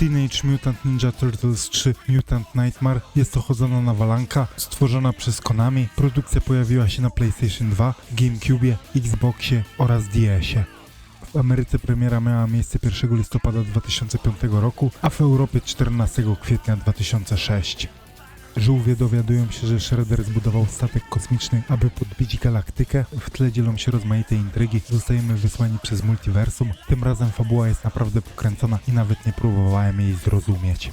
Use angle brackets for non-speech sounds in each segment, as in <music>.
Teenage Mutant Ninja Turtles 3 Mutant Nightmare jest to chodzona nawalanka stworzona przez Konami. Produkcja pojawiła się na PlayStation 2, GameCube, Xboxie oraz DS-ie. W Ameryce premiera miała miejsce 1 listopada 2005 roku, a w Europie 14 kwietnia 2006. Żółwie dowiadują się, że Shredder zbudował statek kosmiczny, aby podbić galaktykę. W tle dzielą się rozmaite intrygi. Zostajemy wysłani przez multiversum. Tym razem fabuła jest naprawdę pokręcona i nawet nie próbowałem jej zrozumieć.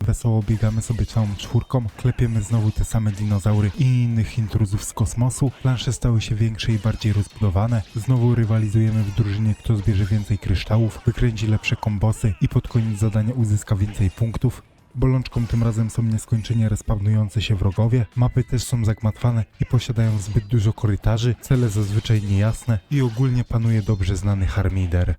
Wesoło biegamy sobie całą czwórką, klepiemy znowu te same dinozaury i innych intruzów z kosmosu. Plansze stały się większe i bardziej rozbudowane. Znowu rywalizujemy w drużynie, kto zbierze więcej kryształów, wykręci lepsze kombosy i pod koniec zadania uzyska więcej punktów. Bolączką tym razem są nieskończenie respawnujące się wrogowie. Mapy też są zagmatwane i posiadają zbyt dużo korytarzy, cele zazwyczaj niejasne i ogólnie panuje dobrze znany harmider.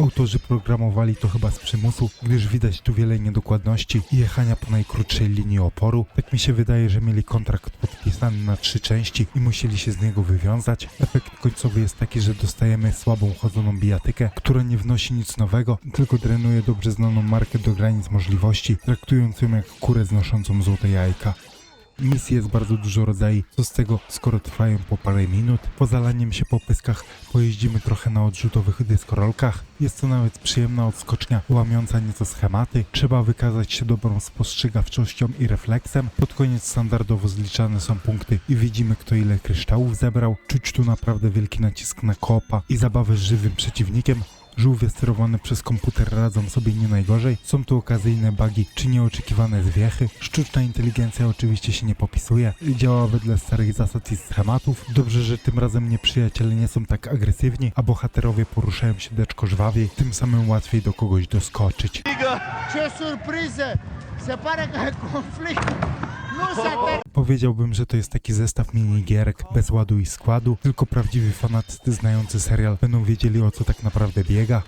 Autorzy programowali to chyba z przymusu, gdyż widać tu wiele niedokładności i jechania po najkrótszej linii oporu. Tak mi się wydaje, że mieli kontrakt podpisany na trzy części i musieli się z niego wywiązać. Efekt końcowy jest taki, że dostajemy słabą chodzoną bijatykę, która nie wnosi nic nowego, tylko drenuje dobrze znaną markę do granic możliwości, traktując ją jak kurę znoszącą złote jajka. Misji jest bardzo dużo rodzajów, co z tego, skoro trwają po parę minut. Po zalaniem się po pyskach pojeździmy trochę na odrzutowych dyskorolkach. Jest to nawet przyjemna odskocznia, łamiąca nieco schematy. Trzeba wykazać się dobrą spostrzegawczością i refleksem. Pod koniec standardowo zliczane są punkty i widzimy kto ile kryształów zebrał. Czuć tu naprawdę wielki nacisk na koopa i zabawę z żywym przeciwnikiem. Żółwie sterowane przez komputer radzą sobie nie najgorzej. Są tu okazyjne bugi czy nieoczekiwane zwiechy. Sztuczna inteligencja oczywiście się nie popisuje. Działa wedle starych zasad i schematów. Dobrze, że tym razem nieprzyjaciele nie są tak agresywni, a bohaterowie poruszają się deczko żwawiej. Tym samym łatwiej do kogoś doskoczyć. Ce surpriză! Se pare conflict. <laughs> Powiedziałbym, że to jest taki zestaw minigierek bez ładu i składu, tylko prawdziwi fanatycy znający serial będą wiedzieli o co tak naprawdę biega.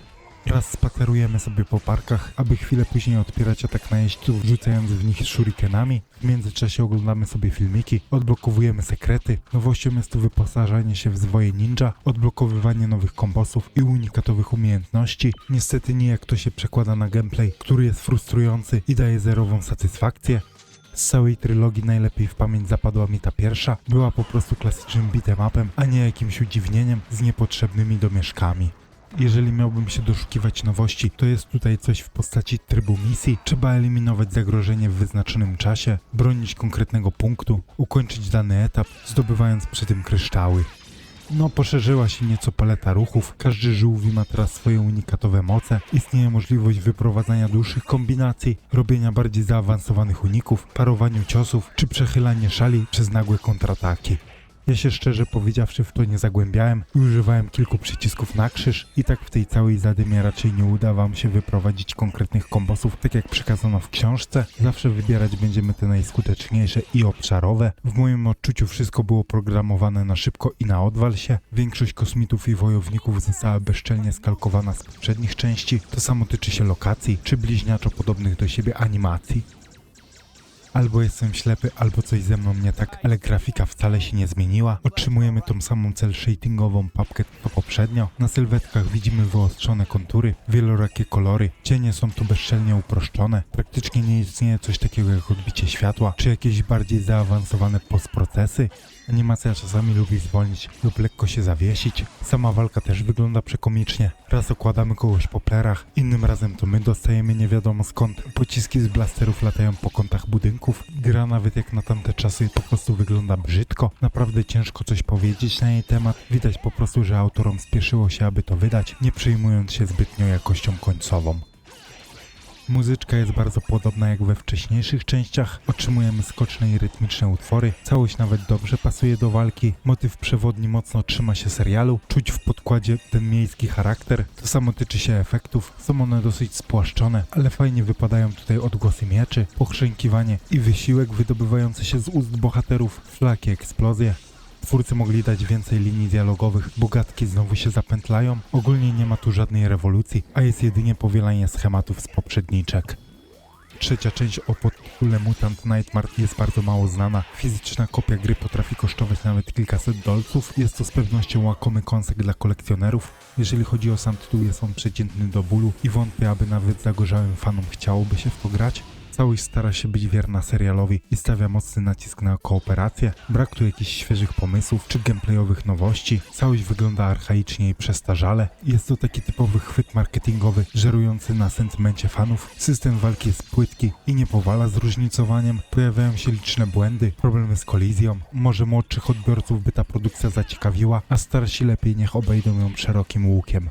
Raz spacerujemy sobie po parkach, aby chwilę później odpierać atak najeźdźców, rzucając w nich shurikenami. W międzyczasie oglądamy sobie filmiki, odblokowujemy sekrety. Nowością jest tu wyposażanie się w zwoje ninja, odblokowywanie nowych kombosów i unikatowych umiejętności. Niestety nijak to się przekłada na gameplay, który jest frustrujący i daje zerową satysfakcję. Z całej trylogii najlepiej w pamięć zapadła mi ta pierwsza. Była po prostu klasycznym beat'em upem, a nie jakimś udziwnieniem z niepotrzebnymi domieszkami. Jeżeli miałbym się doszukiwać nowości, to jest tutaj coś w postaci trybu misji. Trzeba eliminować zagrożenie w wyznaczonym czasie, bronić konkretnego punktu, ukończyć dany etap, zdobywając przy tym kryształy. No, poszerzyła się nieco paleta ruchów, każdy żółwi ma teraz swoje unikatowe moce, istnieje możliwość wyprowadzania dłuższych kombinacji, robienia bardziej zaawansowanych uników, parowaniu ciosów, czy przechylanie szali przez nagłe kontrataki. Ja się szczerze powiedziawszy w to nie zagłębiałem i używałem kilku przycisków na krzyż i tak w tej całej zadymie raczej nie uda wam się wyprowadzić konkretnych kombosów tak jak przekazano w książce. Zawsze wybierać będziemy te najskuteczniejsze i obszarowe. W moim odczuciu wszystko było programowane na szybko i na odwal się. Większość kosmitów i wojowników została bezczelnie skalkowana z poprzednich części. To samo tyczy się lokacji czy bliźniaczo podobnych do siebie animacji. Albo jestem ślepy, albo coś ze mną nie tak, ale grafika wcale się nie zmieniła. Otrzymujemy tą samą cel shadingową papkę co poprzednio. Na sylwetkach widzimy wyostrzone kontury, wielorakie kolory. Cienie są tu bezczelnie uproszczone. Praktycznie nie istnieje coś takiego jak odbicie światła, czy jakieś bardziej zaawansowane postprocesy. Animacja czasami lubi zwolnić lub lekko się zawiesić. Sama walka też wygląda przekomicznie. Raz okładamy kogoś po plerach, innym razem to my dostajemy nie wiadomo skąd. Pociski z blasterów latają po kątach Gra nawet jak na tamte czasy po prostu wygląda brzydko. Naprawdę ciężko coś powiedzieć na jej temat. Widać po prostu, że autorom spieszyło się, aby to wydać, nie przejmując się zbytnio jakością końcową. Muzyczka jest bardzo podobna jak we wcześniejszych częściach. Otrzymujemy skoczne i rytmiczne utwory. Całość nawet dobrze pasuje do walki. Motyw przewodni mocno trzyma się serialu. Czuć w podkładzie ten miejski charakter. To samo tyczy się efektów. Są one dosyć spłaszczone, ale fajnie wypadają tutaj odgłosy mieczy, pochrząkiwanie i wysiłek wydobywający się z ust bohaterów, flaki, eksplozje. Twórcy mogli dać więcej linii dialogowych, bogatki znowu się zapętlają. Ogólnie nie ma tu żadnej rewolucji, a jest jedynie powielanie schematów z poprzedniczek. Trzecia część o podtytule Mutant Nightmare jest bardzo mało znana. Fizyczna kopia gry potrafi kosztować nawet kilkaset dolców. Jest to z pewnością łakomy kąsek dla kolekcjonerów. Jeżeli chodzi o sam tytuł, jest on przeciętny do bólu i wątpię, aby nawet zagorzałym fanom chciałoby się w to grać. Całość stara się być wierna serialowi i stawia mocny nacisk na kooperację. Brak tu jakichś świeżych pomysłów czy gameplayowych nowości. Całość wygląda archaicznie i przestarzale. Jest to taki typowy chwyt marketingowy, żerujący na sentymencie fanów. System walki jest płytki i nie powala zróżnicowaniem. Pojawiają się liczne błędy, problemy z kolizją. Może młodszych odbiorców by ta produkcja zaciekawiła, a starsi lepiej niech obejdą ją szerokim łukiem.